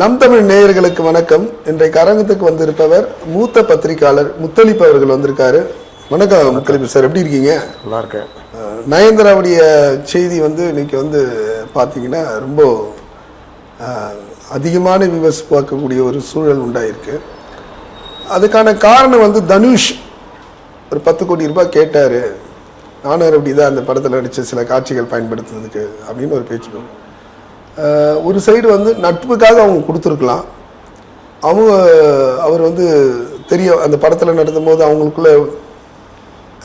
நம் தமிழ் நேயர்களுக்கு வணக்கம். இன்றைக்கு அரங்கத்துக்கு வந்திருப்பவர் மூத்த பத்திரிகையாளர் முத்தலிப்பு அவர்கள் வந்திருக்காரு. வணக்கம் முத்தலிப்பு சார் எப்படி இருக்கீங்க? நல்லா இருக்கேன். நயன்தாராவுடைய செய்தி வந்து இன்னைக்கு வந்து பார்த்தீங்கன்னா ரொம்ப அதிகமான விவஸ் பார்க்கக்கூடிய ஒரு சூழல் உண்டாயிருக்கு. அதுக்கான காரணம் வந்து தனுஷ் ஒரு பத்து கோடி ரூபாய் கேட்டார். நானும் அப்படி தான் அந்த படத்தில் நடித்த சில காட்சிகள் பயன்படுத்துறதுக்கு அப்படின்னு ஒரு பேச்சு ஒரு சைடு வந்து நட்புக்காக அவங்க கொடுத்துருக்கலாம். அவங்க அவர் வந்து தெரிய அந்த படத்தில் நடத்தும் போது அவங்களுக்குள்ள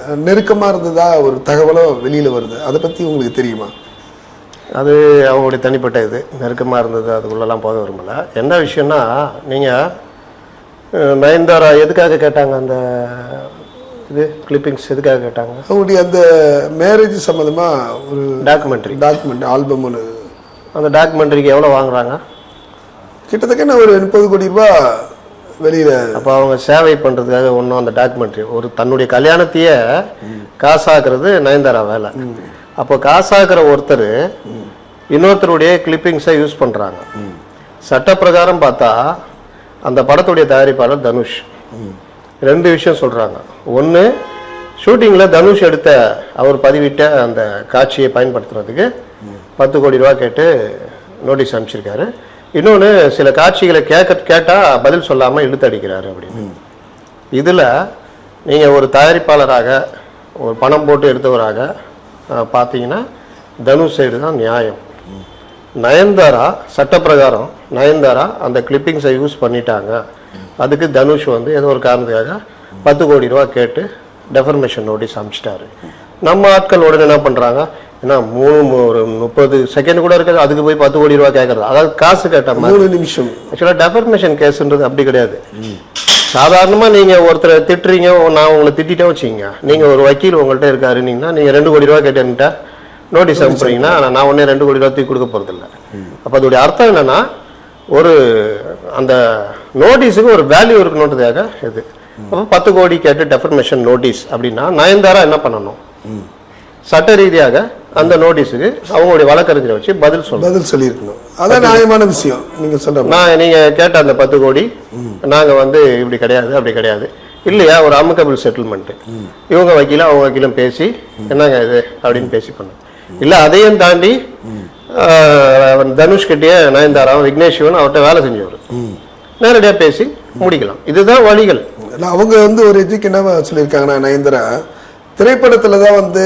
அஹ், நெருக்கமா இருந்ததா ஒரு தகவலும் வெளியில வருது. அதை பத்தி உங்களுக்கு தெரியுமா? அது அவங்களுடைய தனிப்பட்ட இது. நெருக்கமாக இருந்தது அதுக்குள்ளெல்லாம் போக விரும்பல. என்ன விஷயம்னா நீங்கள் நயன்தாரா எதுக்காக கேட்டாங்க அந்த இது கிளிப்பிங்ஸ் எதுக்காக கேட்டாங்க? அவங்களுடைய அந்த மேரேஜ் சம்மந்தமா ஒரு டாக்குமெண்ட்ரி டாக்குமெண்ட் ஆல்பம் ஒன்று அந்த டாக்குமெண்ட்ரிக்கு எவ்வளோ வாங்குறாங்க? கிட்டத்தட்ட நான் ஒரு முப்பது கோடி ரூபாய் வெளியில அப்போ அவங்க சேவை பண்ணுறதுக்காக ஒன்றும் அந்த டாக்குமெண்ட்ரி ஒரு தன்னுடைய கல்யாணத்தையே காசாக்குறது நயன்தாரா வேலை. அப்போ காசாக்குற ஒருத்தர் இன்னொருத்தருடைய கிளிப்பிங்ஸை யூஸ் பண்ணுறாங்க சட்டப்பிரகாரம் பார்த்தா அந்த படத்துடைய தயாரிப்பாளர் தனுஷ். ரெண்டு விஷயம் சொல்கிறாங்க ஒன்று ஷூட்டிங்கில் தனுஷ் எடுத்த அவர் பதிவிட்ட அந்த காட்சியை பயன்படுத்துறதுக்கு பத்து கோடி ரூபா கேட்டு நோட்டீஸ் அனுப்பிச்சிருக்காரு. இன்னொன்று சில காட்சிகளை கேட்க கேட்டால் பதில் சொல்லாமல் இழுத்தடிக்கிறாரு அப்படின்னு. இதில் நீங்கள் ஒரு தயாரிப்பாளராக ஒரு பணம் போட்டு எடுத்தவராக பார்த்தீங்கன்னா தனுஷ் சைடு தான் நியாயம். நயன்தாரா சட்டப்பிரகாரம் நயன்தாரா அந்த கிளிப்பிங்ஸை யூஸ் பண்ணிட்டாங்க. அதுக்கு தனுஷ் வந்து ஏதோ ஒரு காரணத்துக்காக பத்து கோடி ரூபா கேட்டு டெஃபர்மேஷன் நோட்டீஸ் அனுப்பிச்சிட்டாரு. நம்ம ஆட்கள் உடனே என்ன பண்ணுறாங்க ஏன்னா மூணு ஒரு முப்பது செகண்ட் கூட இருக்குது. அதுக்கு போய் பத்து கோடி ரூபா கேட்குறது அதாவது காசு கேட்ட மாதிரி. மூணு நிமிஷம். ஆக்சுவலாக டெஃபர்மேஷன் கேஸ்ன்றது அப்படி கிடையாது. சாதாரணமாக நீங்கள் ஒருத்தரை திட்டுறீங்க. நான் உங்களை திட்டிட்டே வச்சுக்கிங்க. நீங்கள் ஒரு வக்கீல் உங்கள்கிட்ட இருக்காருன்னீங்கன்னா நீங்கள் ரெண்டு கோடி ரூபா கேட்டேன்ட்டா நோட்டீஸ் அனுப்புறீங்கன்னா நான் உடனே ரெண்டு கோடி ரூபா தூக்கி கொடுக்க போகிறதில்ல அப்போ அதோடைய அர்த்தம் என்னன்னா ஒரு அந்த நோட்டீஸுக்கு ஒரு வேல்யூ இருக்கணுன்றதுக்காக இது. அப்போ பத்து கோடி கேட்டு டெஃபர்மேஷன் நோட்டீஸ் அப்படின்னா நயன்தாரா என்ன பண்ணணும்? சட்ட ரீதியாக அந்த நோட்டீஸுக்கு அவங்களுடைய வழக்கறிஞரை வச்சு பதில் சொல்லணும். பதில் சொல்லியிருக்கணும். அதான் நியாயமான விஷயம். நீங்க சொல்ற மாதிரி. நான் நீங்க கேட்ட அந்த பத்து கோடி நாங்க வந்து இப்படி கிடையாது அப்படி கிடையாது. இல்லையா ஒரு அமுக்கபிள் செட்டில்மெண்ட் இவங்க வக்கீலும் அவங்க வக்கீலும் பேசி என்னங்க இது அப்படின்னு பேசி பண்ணோம் இல்ல அதையும் தாண்டி ஆஹ், தனுஷ் கிட்டயே நயன்தாராவும் விக்னேஷ் சிவன் அவர்கிட்ட வேலை செஞ்சவர். நேரடியா பேசி முடிக்கலாம். இதுதான் வழிகள். அவங்க வந்து ஒரு இதுக்கு என்ன சொல்லியிருக்காங்கன்னா நயன்தாரா திரைப்படத்துல தான் வந்து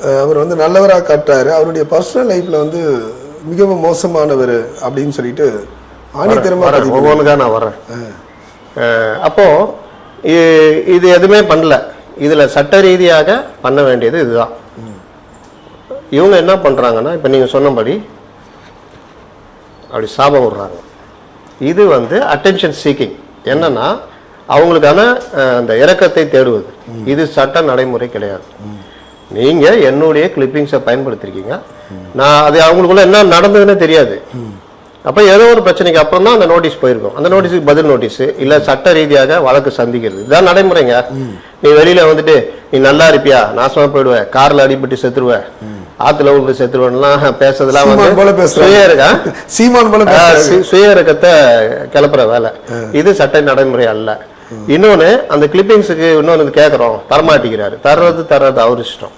அவர் வந்து நல்லவரா காட்டுறாரு. அவருடைய பர்சனல் லைஃப்ல வந்து மிகவும் மோசமானவர் அப்படின்னு சொல்லிட்டு ஆணித்தரமா வரேன் பதிவு ஒவ்வொன்றுக்கா நான் வரேன். அஹ், அப்போ இ- இது எதுவுமே பண்ணல. இதுல சட்ட ரீதியாக பண்ண வேண்டியது இதுதான். இவங்க என்ன பண்றாங்கன்னா இப்ப நீங்க சொன்னபடி அப்படி சாபம் விடுறாங்க. இது வந்து அட்டென்ஷன் சீக்கிங் என்னன்னா அவங்களுக்கான அந்த இரக்கத்தை தேடுவது. இது சட்ட நடைமுறை கிடையாது. நீங்க என்னுடைய கிளிப்பிங்ஸை பயன்படுத்திருக்கீங்க. நான் அது அவங்களுக்குள்ள என்ன நடந்ததுன்னே தெரியாது. அப்ப ஏதோ ஒரு பிரச்சனைக்கு அப்புறம் தான் அந்த நோட்டீஸ் போயிருக்கும். அந்த நோட்டீஸுக்கு பதில் நோட்டீஸ் இல்ல சட்ட ரீதியாக வழக்கு சந்திக்கிறது. இதான் நடைமுறைங்க. நீ வெளியில வந்துட்டு நீ நல்லா இருப்பியா? நாசமா போயிடுவ கார்ல அடிபட்டு செத்துருவ. ஆத்துல விழுந்து செத்துருவன்லாம் பேசுறதுலாம் வந்து. சுய இருக்கா சீமான் போல சுய இறக்கத்தை கிளப்புற வேலை. இது சட்ட நடைமுறை அல்ல. இன்னொன்னு அந்த கிளிப்பிங்ஸுக்கு இன்னொன்னு கேட்குறோம் தரமாட்டிக்கிறாரு தர்றது தர்றது அவர் இஷ்டம்.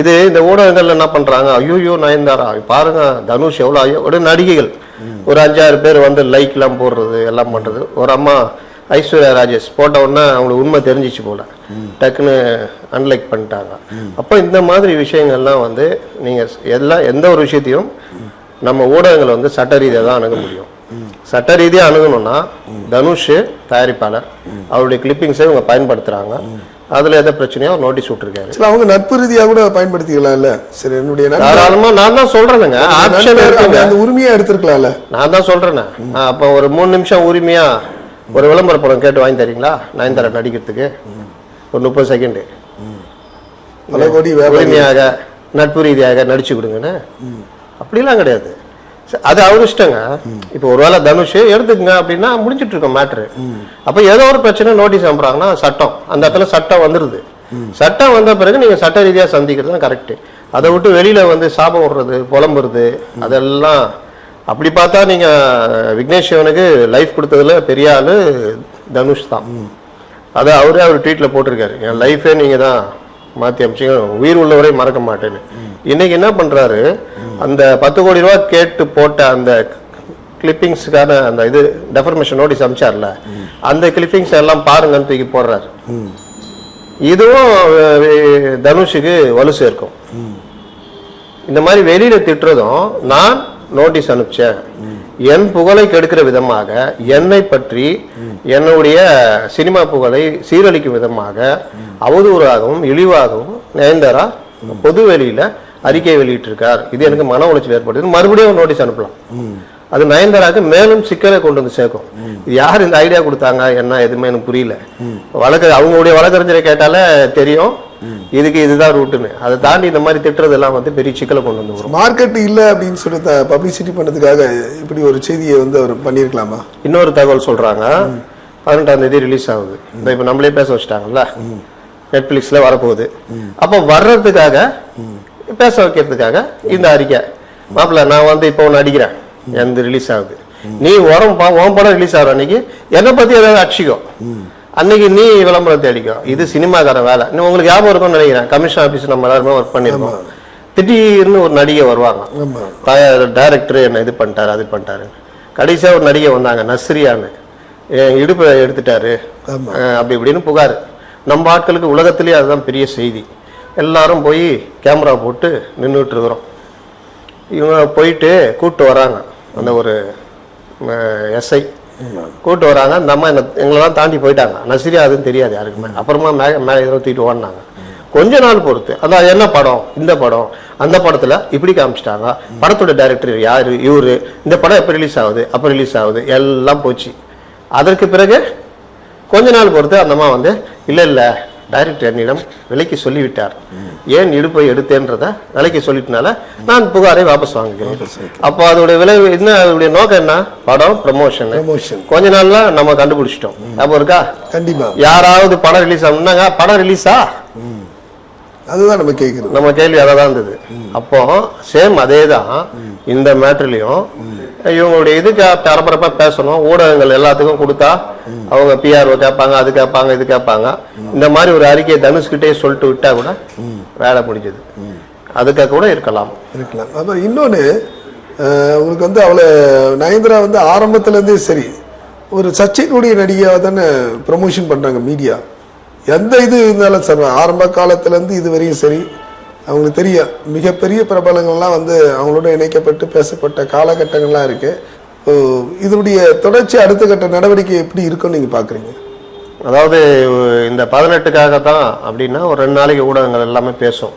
இது இந்த ஊடகங்கள்ல என்ன பண்றாங்க? ஐயோயோ நயன்தாரா? பாருங்க தனுஷ் எவ்வளோ ஐயோ ஒரு நடிகைகள். ஒரு அஞ்சாறு பேர் வந்து லைக் எல்லாம் போடுறது எல்லாம் பண்றது. ஒரு அம்மா ஐஸ்வர்யா ராஜேஷ் போட்ட உடனே அவங்களுக்கு உண்மை தெரிஞ்சிச்சு போல. டக்குன்னு அன்லைக் பண்ணிட்டாங்க. அப்போ இந்த மாதிரி விஷயங்கள்லாம் வந்து நீங்க எல்லாம் எந்த ஒரு விஷயத்தையும் நம்ம ஊடகங்களை வந்து சட்ட ரீதியாக தான் அணுக முடியும். சட்ட ரீதியாக அணுகணும்னா தனுஷ் தயாரிப்பாளர். அவருடைய கிளிப்பிங்ஸை இவங்க பயன்படுத்துறாங்க. அதுல எந்த பிரச்சனையோ நோட்டீஸ் விட்டுருக்காரு. சரி, அவங்க நட்பு ரீதியா கூட பயன்படுத்திக்கலாம்ல? சரி என்னுடைய நண்பர் தாராளமா நான் தான் சொல்றேனுங்க. ஆப்ஷன் இருக்குங்க. அந்த உரிமையா எடுத்திருக்கலாம்ல? நான் தான் நான் அப்போ ஒரு மூணு நிமிஷம் உரிமையா ஒரு விளம்பர படம் கேட்டு வாங்கி தரீங்களா? நயன்தாரா நடிக்கிறதுக்கு? ஒரு முப்பது செகண்டு பல கோடி உரிமையாக நட்பு ரீதியாக நடிச்சு கொடுங்கன்னு. அப்படிலாம் கிடையாது. அது அவர் இஷ்டங்க. இப்போ ஒருவேளை தனுஷ் எடுத்துக்கங்க அப்படின்னா முடிஞ்சிட்டு இருக்கோம் மேட்ரு அப்போ ஏதோ ஒரு பிரச்சனை நோட்டீஸ் அனுப்புறாங்கன்னா சட்டம். அந்த இடத்துல சட்டம் வந்துருது. சட்டம் வந்த பிறகு நீங்க சட்ட ரீதியா சந்திக்கிறது தான் கரெக்ட் அதை விட்டு வெளியில வந்து சாபம் விடுறது புலம்புறது அதெல்லாம் அப்படி பார்த்தா நீங்கள் விக்னேஷ் சிவனுக்கு லைஃப் கொடுத்ததுல பெரிய ஆள் தனுஷ் தான். அதை அவரே அவர் ட்வீட்டில் போட்டிருக்காரு. என் லைஃபே நீங்கள் தான் மாற்றி அமைச்சிங்க. உயிர் உள்ளவரை மறக்க மாட்டேன்னு. இன்னைக்கு என்ன பண்றாரு? அந்த பத்து கோடி ரூபாய் கேட்டு போட்ட அந்த கிளிப்பிங்ஸுக்கான அந்த இது டெஃபர்மேஷன் நோட்டீஸ் அமிச்சார்ல அந்த கிளிப்பிங்ஸ் எல்லாம் பாருங்கன்னு தூக்கி போடுறாரு. இதுவும் தனுஷுக்கு வலு சேர்க்கும். இந்த மாதிரி வெளியில திட்டுறதும் நான் நோட்டீஸ் அனுப்பிச்சேன். என் புகழை கெடுக்கிற விதமாக என்னை பற்றி என்னுடைய சினிமா புகழை சீரழிக்கும் விதமாக அவதூறாகவும் இழிவாகவும் நயன்தாரா பொது வெளியில அறிக்கை வெளியிட்டிருக்கார். இது எனக்கு மன உளைச்சல் ஏற்படுது. மறுபடியும் நோட்டீஸ் அனுப்பலாம். அது நயன்தாராக்கு மேலும் சிக்கலை கொண்டு வந்து சேர்க்கும். யார் இந்த ஐடியா கொடுத்தாங்க? என்ன? எதுவுமே எனக்கு புரியல. வழக்கு அவங்களுடைய வழக்கறிஞரை கேட்டாலே தெரியும். இதுக்கு இதுதான் ரூட்டுன்னு அதை தாண்டி இந்த மாதிரி திட்டுறதெல்லாம் வந்து பெரிய சிக்கலை கொண்டு வந்து வரும் மார்க்கெட் இல்லை அப்படின்னு சொல்லி பப்ளிசிட்டி பண்ணதுக்காக இப்படி ஒரு செய்தியை வந்து அவர் பண்ணியிருக்கலாமா? இன்னொரு தகவல் சொல்றாங்க. பதினெட்டாம் தேதி ரிலீஸ் ஆகுது. இந்த இப்போ நம்மளே பேச வச்சுட்டாங்கல்ல. நெட்ஃபிளிக்ஸ்ல வரப்போகுது. அப்போ வர்றதுக்காக பேச வைக்கிறதுக்காக இந்த அறிக்கை. மாப்பிள்ள நான் வந்து இப்போ ஒன்று அடிக்கிறேன். எந்த ரிலீஸ் ஆகுது? நீ உரம் உன் படம் ரிலீஸ் ஆகிற அன்னைக்கு என்னை பத்தி ஏதாவது அடிச்சிக்கோ. அன்னைக்கு நீ விளம்பரத்தை அடிக்கோ. இது சினிமாக்கார வேலை. நீ உங்களுக்கு ஞாபகம் இருக்கும்னு நினைக்கிறேன். கமிஷன் ஆஃபீஸ் நம்ம எல்லாருமே ஒர்க் பண்ணியிருக்கோம். திடீர்னு ஒரு நடிகை வருவாங்க. ஆமா. டைரக்டர் என்ன இது பண்ணிட்டாரு அது பண்ணிட்டாரு. கடைசியா ஒரு நடிகை வந்தாங்க நஸ்ரியான்னு. இடுப்பை எடுத்துட்டாரு. அப்படி இப்படின்னு புகார். நம்ம ஆட்களுக்கு உலகத்திலேயே அதுதான் பெரிய செய்தி. எல்லாரும் போய் கேமரா போட்டு நின்றுட்டு இருக்கிறோம் இவங்க போயிட்டு கூப்பிட்டு வராங்க. அந்த ஒரு எஸ்ஐ கூப்பிட்டு வராங்க. அந்த அம்மா என்ன எங்களெல்லாம் தாண்டி போயிட்டாங்க. நசிரியா அதுன்னு தெரியாது யாருக்குமே. அப்புறமா மே மேலே ஏதோ தூக்கிட்டு ஓடினாங்க. கொஞ்ச நாள் பொறுத்து அதான் என்ன படம்? இந்த படம். அந்த படத்துல இப்படி காமிச்சிட்டாங்க. படத்தோட டைரக்டர் யாரு? இவரு. இந்த படம் எப்போ ரிலீஸ் ஆகுது? அப்போ ரிலீஸ் ஆகுது. எல்லாம் போச்சு. அதற்கு பிறகு கொஞ்ச நாள் பொறுத்து அந்த அம்மா வந்து இல்ல இல்ல. டைரக்டர் என்னிடம் விலைக்கு சொல்லிவிட்டார். ஏன் இடுப்பை எடுத்தேன்றத விலைக்கு சொல்லிட்டனால நான் புகாரை வாபஸ் வாங்குகிறேன். அப்போ அதோட விளைவு என்ன அதோடைய நோக்கம் என்ன? படம் ப்ரமோஷன் ப்ரமோஷன் கொஞ்ச நாள்ல நம்ம கண்டுபிடிச்சிட்டோம். ஞாபகம் இருக்கா? கண்டிப்பா. யாராவது படம் ரிலீஸ் ஆகுனாங்க படம் ரிலீஸா அதுதான் நம்ம கேட்குறது நம்ம கேள்வி அதை தான் இருந்தது. அப்போ சேம் அதே தான் இந்த மேட்ருலையும் இவங்களுடைய இதுக்கு பரபரப்பா பேசணும் ஊடகங்கள் எல்லாத்துக்கும் கொடுத்தா அவங்க பிஆர்ஓ கேட்பாங்க அது கேட்பாங்க இது கேட்பாங்க. இந்த மாதிரி ஒரு அறிக்கையை தனுஷ்கிட்டே சொல்லிட்டு விட்டா கூட வேலை முடிஞ்சது. அதுக்காக கூட இருக்கலாம். இருக்கலாம். அப்புறம் இன்னொன்று உங்களுக்கு வந்து அவளை நயன்தாரா வந்து ஆரம்பத்துலேருந்தே சரி. ஒரு சர்ச்சைக்குரிய நடிகையாக தானே ப்ரமோஷன் பண்ணுறாங்க மீடியா எந்த இது இருந்தாலும் சரி ஆரம்ப காலத்துலேருந்து இது வரையும் சரி. அவங்களுக்கு தெரியும் மிகப்பெரிய பிரபலங்கள்லாம் வந்து அவங்களோட இணைக்கப்பட்டு பேசப்பட்ட காலகட்டங்கள்லாம் இருக்குது இதனுடைய தொடர்ச்சி அடுத்த கட்ட நடவடிக்கை எப்படி இருக்கும்னு நீங்கள் பார்க்குறீங்க அதாவது இந்த பதினெட்டுக்காக தான் அப்படின்னா ஒரு ரெண்டு நாளைக்கு ஊடகங்கள் எல்லாமே பேசும்.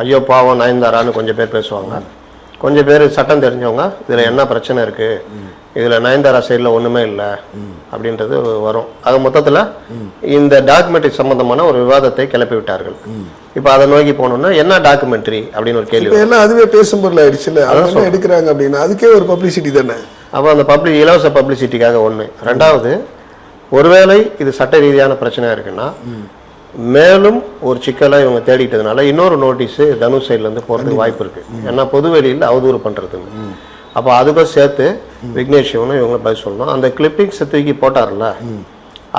ஐயோ பாவம் நயன்தாரான்னு கொஞ்சம் பேர் பேசுவாங்க. கொஞ்சம் பேர் சட்டம் தெரிஞ்சவங்க இதுல என்ன பிரச்சனை இருக்கு? இதுல நயன்தாரா சைடுல ஒண்ணுமே இல்லை. அப்படின்றது வரும். அது மொத்தத்துல இந்த டாக்குமெண்ட்ரி சம்பந்தமான ஒரு விவாதத்தை கிளப்பி விட்டார்கள். இப்போ அதை நோக்கி போனோம்னா என்ன டாக்குமெண்ட்ரி அப்படின்னு ஒரு கேள்வி எல்லாம் அதுவே பேசும் பொருள் ஆயிடுச்சுல்ல என்ன எடுக்கிறாங்க அப்படின்னா அதுக்கே ஒரு பப்ளிசிட்டி தானே? அப்போ அந்த பப்ளிக் இலவச பப்ளிசிட்டிக்காக ஒன்று ரெண்டாவது ஒருவேளை இது சட்ட ரீதியான பிரச்சனையா இருக்குன்னா மேலும் ஒரு சிக்கலை இவங்க தேடிட்டதுனால இன்னொரு நோட்டீஸ் தனுஷ் சைட்ல இருந்து போறதுக்கு வாய்ப்பு இருக்கு. ஏன்னா பொது வெளியில் அவதூறு பண்றதுன்னு. அப்போ அதுக்கும் சேர்த்து விக்னேஷ் சிவனும் இவங்க பதில் சொல்லணும். அந்த கிளிப்பிங்ஸ் தூக்கி போட்டார்ல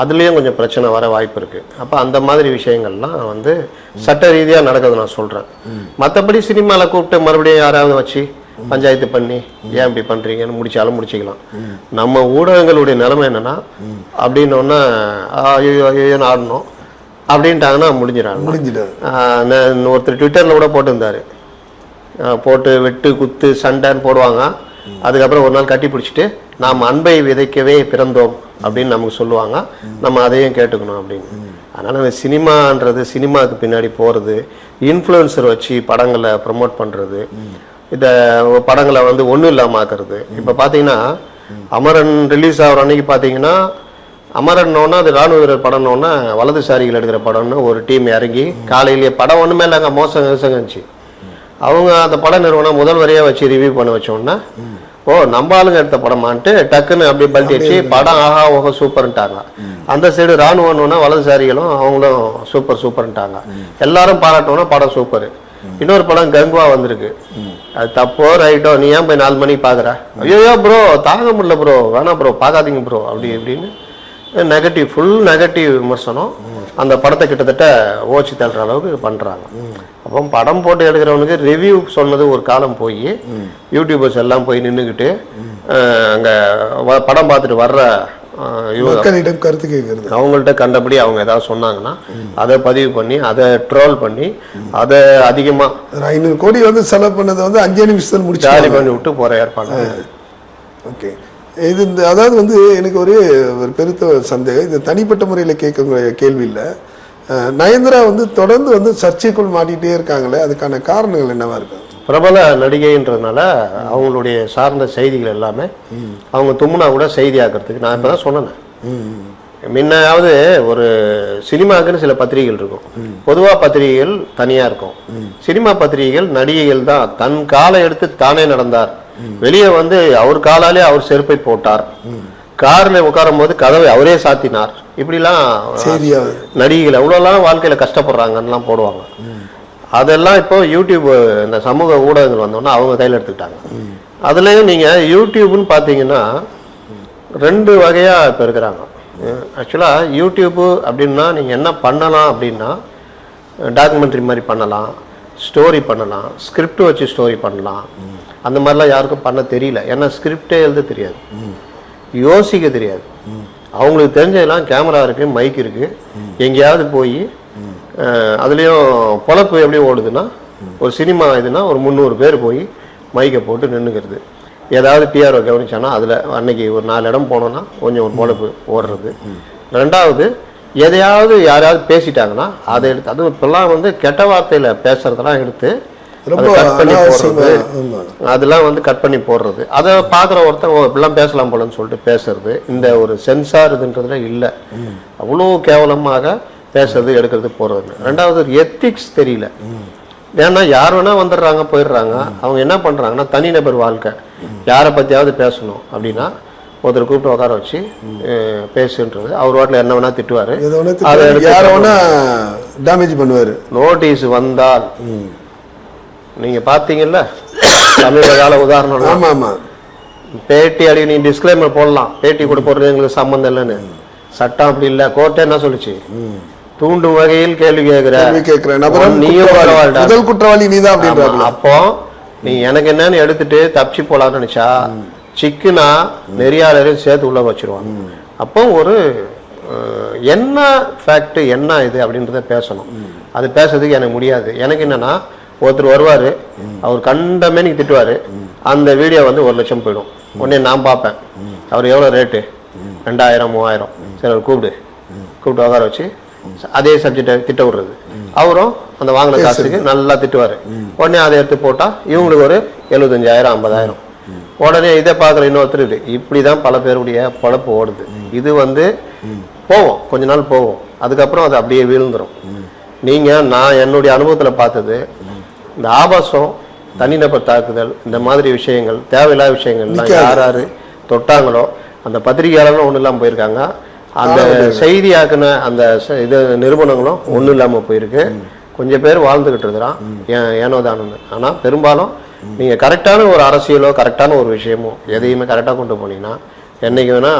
அதுலேயும் கொஞ்சம் பிரச்சனை வர வாய்ப்பு இருக்கு. அப்போ அந்த மாதிரி விஷயங்கள்லாம் வந்து சட்ட ரீதியாக நடக்குது நான் சொல்றேன். மற்றபடி சினிமாவில் கூப்பிட்டு மறுபடியும் யாராவது வச்சு பஞ்சாயத்து பண்ணி ஏன் இப்படி பண்றீங்கன்னு முடிச்சாலும் முடிச்சுக்கலாம். நம்ம ஊடகங்களுடைய நிலைமை என்னன்னா அப்படின்னோன்னா ஐயோன்னு ஆடணும். அப்படின்ட்டாங்கன்னா முடிஞ்சிடாங்க நான் ஒருத்தர் ட்விட்டரில் கூட போட்டிருந்தாரு. போட்டு வெட்டு குத்து சண்டைன்னு போடுவாங்க. அதுக்கப்புறம் ஒரு நாள் கட்டி பிடிச்சிட்டு நாம் அன்பை விதைக்கவே பிறந்தோம். அப்படின்னு நமக்கு சொல்லுவாங்க. நம்ம அதையும் கேட்டுக்கணும் அப்படின்னு. அதனால் இந்த சினிமான்றது சினிமாவுக்கு பின்னாடி போகிறது இன்ஃப்ளூயன்சர் வச்சு படங்களை ப்ரமோட் பண்ணுறது இந்த படங்களை வந்து ஒன்றும் இல்லாமல் ஆக்குறது. இப்போ பார்த்தீங்கன்னா அமரன் ரிலீஸ் ஆகிற அன்னைக்கு பார்த்தீங்கன்னா அமரன்னோன்னா அது ராணுவ வீரர் படம்னோன்னா வலதுசாரிகள் எடுக்கிற படம்னு ஒரு டீம் இறங்கி காலையிலேயே படம் ஒன்றுமே இல்லைங்க மோசம் மோசம் இருந்துச்சு. அவங்க அந்த பட நிறுவனம் முதல் வரையா வச்சு ரிவ்யூ பண்ண வச்சோன்னா ஓ நம்ம ஆளுங்க எடுத்த படமான்ட்டு டக்குன்னு அப்படியே பல்ட்டி அடிச்சு படம் ஆஹா ஓஹோ சூப்பர்ன்ட்டாங்க. அந்த சைடு ராணுவம்னா வலதுசாரிகளும் அவங்களும் சூப்பர் சூப்பர்ன்ட்டாங்க. எல்லாரும் பாராட்டோன்னா படம் சூப்பர். இன்னொரு படம் கங்குவா வந்திருக்கு. அது தப்போ ரைட்டோ நீ ஏன் போய் நாலு மணிக்கு பார்க்குற ஐயோ ப்ரோ தாங்க முடியல ப்ரோ வேணாம் ப்ரோ பார்க்காதீங்க ப்ரோ அப்படி இப்படின்னு. நெகட்டிவ் ஃபுல் நெகட்டிவ் விமர்சனம். அந்த படத்தை கிட்டத்தட்ட ஓச்சி தள்ளுற அளவுக்கு பண்ணுறாங்க அப்போ படம் போட்டு எடுக்கிறவனுக்கு ரிவ்யூ சொன்னது ஒரு காலம் போய் யூடியூபர்ஸ் எல்லாம் போய் நின்றுக்கிட்டு அங்கே படம் பார்த்துட்டு வர்ற மக்களிடம் கருத்து கேட்கறது அவங்கள்ட்ட கண்டபடி அவங்க ஏதாவது சொன்னாங்கன்னா அதை பதிவு பண்ணி அதை ட்ரோல் பண்ணி அதை அதிகமாக ஐநூறு கோடி வந்து செலவு பண்ணதை வந்து அஞ்சே நிமிஷத்தில் முடிச்சு ஜாலி பண்ணி விட்டு போகிற ஏற்பாடு. ஓகே. இது இந்த அதாவது வந்து எனக்கு ஒரு ஒரு பெருத்த சந்தேகம். இது தனிப்பட்ட முறையில் கேட்க கேள்வி இல்லை. நயன்தாரா வந்து தொடர்ந்து வந்து சர்ச்சைக்குள் மாட்டிகிட்டே இருக்காங்களே அதுக்கான காரணங்கள் என்னவா இருக்கும் பிரபல நடிகைன்றதுனால அவங்களுடைய சார்ந்த செய்திகள் எல்லாமே அவங்க தும்முனா கூட செய்தி ஆக்கிறதுக்கு நான் இப்போ தான் சொன்னேன் முன்னையாவது ஒரு சினிமாக்குன்னு சில பத்திரிகைகள் இருக்கும். பொதுவா பத்திரிகைகள் தனியா இருக்கும். சினிமா பத்திரிகைகள் நடிகைகள் தான். தன் காலை எடுத்து தானே நடந்தார். வெளியே வந்து அவர் காலாலே அவர் செருப்பை போட்டார். கார்ல உட்காரும் போது கதவை அவரே சாத்தினார். இப்படிலாம் நடிகைகள் எவ்வளோலாம் வாழ்க்கையில கஷ்டப்படுறாங்கன்னுலாம் போடுவாங்க. அதெல்லாம் இப்போ யூடியூப் இந்த சமூக ஊடகங்கள் வந்தோன்னா அவங்க கையில் எடுத்துக்கிட்டாங்க. அதுலேயும் நீங்கள் யூடியூப்னு பார்த்தீங்கன்னா ரெண்டு வகையாக இப்போ இருக்கிறாங்க. ஆக்சுவலாக யூடியூப்பு அப்படின்னா நீங்கள் என்ன பண்ணலாம் அப்படின்னா டாக்குமெண்ட்ரி மாதிரி பண்ணலாம் ஸ்டோரி பண்ணலாம் ஸ்கிரிப்ட் வச்சு ஸ்டோரி பண்ணலாம். அந்த மாதிரிலாம் யாருக்கும் பண்ண தெரியல. ஏன்னா ஸ்கிரிப்டே எழுத தெரியாது. யோசிக்க தெரியாது. அவங்களுக்கு தெரிஞ்சதெல்லாம் கேமரா இருக்குது மைக் இருக்குது எங்கேயாவது போய் அதுலேயும் பொழப்பு எப்படி ஓடுதுன்னா ஒரு சினிமா இதுனா ஒரு முந்நூறு பேர் போய் மைக்கை போட்டு நின்றுக்கிறது ஏதாவது பிஆர்ஓ கவனிச்சானா அதில் அன்னைக்கு ஒரு நாலு இடம் போனோன்னா கொஞ்சம் ஒரு பொழப்பு ஓடுறது. ரெண்டாவது எதையாவது யாரையாவது பேசிட்டாங்கன்னா அதை எடுத்து அதுவும் இப்பெல்லாம் வந்து கெட்ட வார்த்தையில் பேசுறதெல்லாம் எடுத்து cut பண்ணி போடுறது. அதெல்லாம் வந்து கட் பண்ணி போடுறது. அதை பார்க்குற ஒருத்தன் இப்படிலாம் பேசலாம் போலன்னு சொல்லிட்டு பேசுறது. இந்த ஒரு சென்சார் இதுன்றதுல இல்லை. அவ்வளோ கேவலமாக பேசுறது எடுக்கிறது போறது ரெண்டாவது எத்திக்ஸ் தெரியல. ஏன்னா யார் வேணா வந்துடுறாங்க போயிடுறாங்க. அவங்க என்ன பண்றாங்கன்னா தனிநபர் வாழ்க்கை. யாரை பத்தியாவது பேசணும் அப்படின்னா ஒருத்தர் கூப்பிட்டு உட்கார வச்சு பேசுன்றது. அவர் வாட்டில் என்ன வேணா திட்டுவாரு. யாரை வேணா டேமேஜ் பண்ணுவாரு. நோட்டீஸ் வந்தால். நீங்க பாத்தீங்கல்ல சமீப கால உதாரணம் ஆமா ஆமா. பேட்டி அடி நீ டிஸ்க்ளைமர் போடலாம். பேட்டி கூட போடுறது எங்களுக்கு சம்மந்தம் இல்லைன்னு. சட்டம் அப்படி இல்லை. கோர்ட்டே என்ன சொல்லுச்சு? தூண்டும் வகையில் கேள்வி கேட்கிற கேள்வி கேட்கிற நபரும் நீயும் குற்றவாளி. பரவாயில்லடா. முதல் குற்றவாளி நீதான் அப்படின்றாங்க ஆமா, அப்போ நீ எனக்கு என்னன்னு எடுத்துட்டு தப்பிச்சு போலாம்னு நினைச்சா சிக்குனா நெறியாளரையும் சேர்த்து உள்ள வச்சிருவாங்க. அப்போ ஒரு என்ன ஃபேக்ட் என்ன இது அப்படின்றத பேசணும். அது பேசுறதுக்கு எனக்கு முடியாது. எனக்கு என்னன்னா ஒருத்தர் வருவாரு அவர் கண்டமே நீங்க திட்டுவாரு. அந்த வீடியோ வந்து ஒரு லட்சம் போயிடும். உடனே நான் பார்ப்பேன். அவர் எவ்வளோ ரேட்டு ரெண்டாயிரம் மூவாயிரம். சரி அவர் கூப்பிடு. கூப்பிட்டு உட்கார வச்சு அதே சப்ஜெக்டை திட்ட விடுறது. அவரும் அந்த வாங்கின காசுக்கு நல்லா திட்டுவாரு. உடனே அதை எடுத்து போட்டா இவங்களுக்கு ஒரு எழுபத்தஞ்சாயிரம் ஐம்பதாயிரம். உடனே இதை பார்க்குற இன்னொருத்தர் இது இப்படிதான் பல பேருடைய பொழப்பு ஓடுது. இது வந்து போவோம். கொஞ்ச நாள் போவோம். அதுக்கப்புறம் அது அப்படியே வீழ்ந்துரும். நீங்க நான் என்னுடைய அனுபவத்துல பார்த்தது இந்த ஆபாசம் தனிநபர் தாக்குதல் இந்த மாதிரி விஷயங்கள் தேவையில்லாத விஷயங்கள்லாம் யார் யாரு தொட்டாங்களோ அந்த பத்திரிகையாளர்களும் ஒன்றும் இல்லாமல் போயிருக்காங்க. அந்த செய்தியாக்குன அந்த இது நிறுவனங்களும் ஒன்றும் இல்லாமல் போயிருக்கு. கொஞ்சம் பேர் வாழ்ந்துகிட்டு இருக்கிறான். ஏன் தானோன்னு. ஆனால் பெரும்பாலும் நீங்கள் கரெக்டான ஒரு அரசியலோ கரெக்டான ஒரு விஷயமோ எதையுமே கரெக்டாக கொண்டு போனீங்கன்னா என்னைக்கு வேணா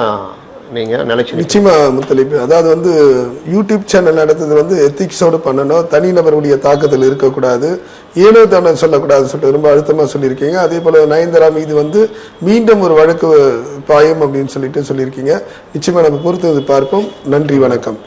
நீங்கள் நினைச்சு நிச்சயமா முத்தலிப்பு. அதாவது வந்து யூடியூப் சேனல் நடத்துறது வந்து எத்திக்ஸோடு பண்ணணும். தனிநபருடைய தாக்குதல் இருக்கக்கூடாது. ஏனோ தானே சொல்லக்கூடாதுன்னு சொல்லிட்டு ரொம்ப அழுத்தமா சொல்லியிருக்கீங்க. அதே போல நயன்தாரா மீது வந்து மீண்டும் ஒரு வழக்கு பாயம் அப்படின்னு சொல்லிட்டு சொல்லியிருக்கீங்க. நிச்சயமா நம்ம பொறுத்து பார்ப்போம். நன்றி வணக்கம்.